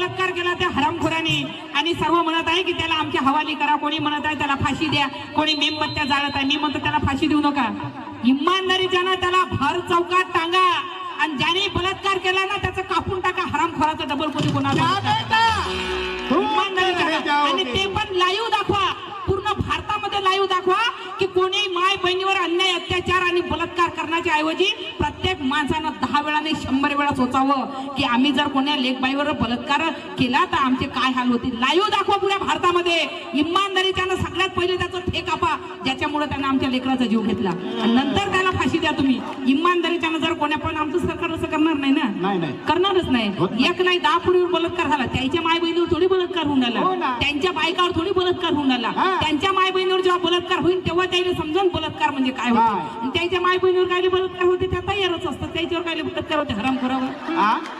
नाही आणि सर्व म्हणत आहे की त्याला आमच्या हवाली करा. कोणी म्हणत आहे त्याला फाशी द्या. कोणी मेणबत्त्या जाळत आहे. मी म्हणतो त्याला फाशी देऊ नका. इमानदारीच्यानं त्याला भर चौकात टांगा. आणि ज्याने बलात्कार केला ना त्याचं कापून टाका. हरामखोराचं डबल कोणी कोणाला बहिणीवर अन्याय अत्याचार आणि बलात्कार करण्याच्या ऐवजी प्रत्येक माणसानं दहा वेळा नाही शंभर वेळा सोचावं की आम्ही जर कोण्या लेखबाईवर बलात्कार केला तर आमचे काय हाल होतील? लाईव्ह दाखवा पुऱ्या भारतामध्ये. इमानदारीच्यानं सगळ्यात पहिले त्याचं ठे कापा ज्याच्यामुळे त्यानं आमच्या लेकराचा जीव घेतला. आणि नंतर त्याला फाशी द्या तुम्ही. इमानदारीच्यानं जर कोण्या पण आमचं सरकार असं करणार नाही ना? करणारच नाही. एक नाही दहा पुढीवर बलात्कार झाला. त्यांच्या माय बहिणीवर थोडी बलात्कार होऊन हो आला ना. त्यांच्या बायकावर थोडी बलात्कार होऊन आला हा. त्यांच्या माय बहिणीवर जेव्हा बलात्कार होईल तेव्हा त्याला समजून बलात्कार म्हणजे काय? होतं त्यांच्या माय बहिणीवर काय बलात्कार होते त्या तयारच असतात त्याच्यावर काय बलात्कार होते हराम हा?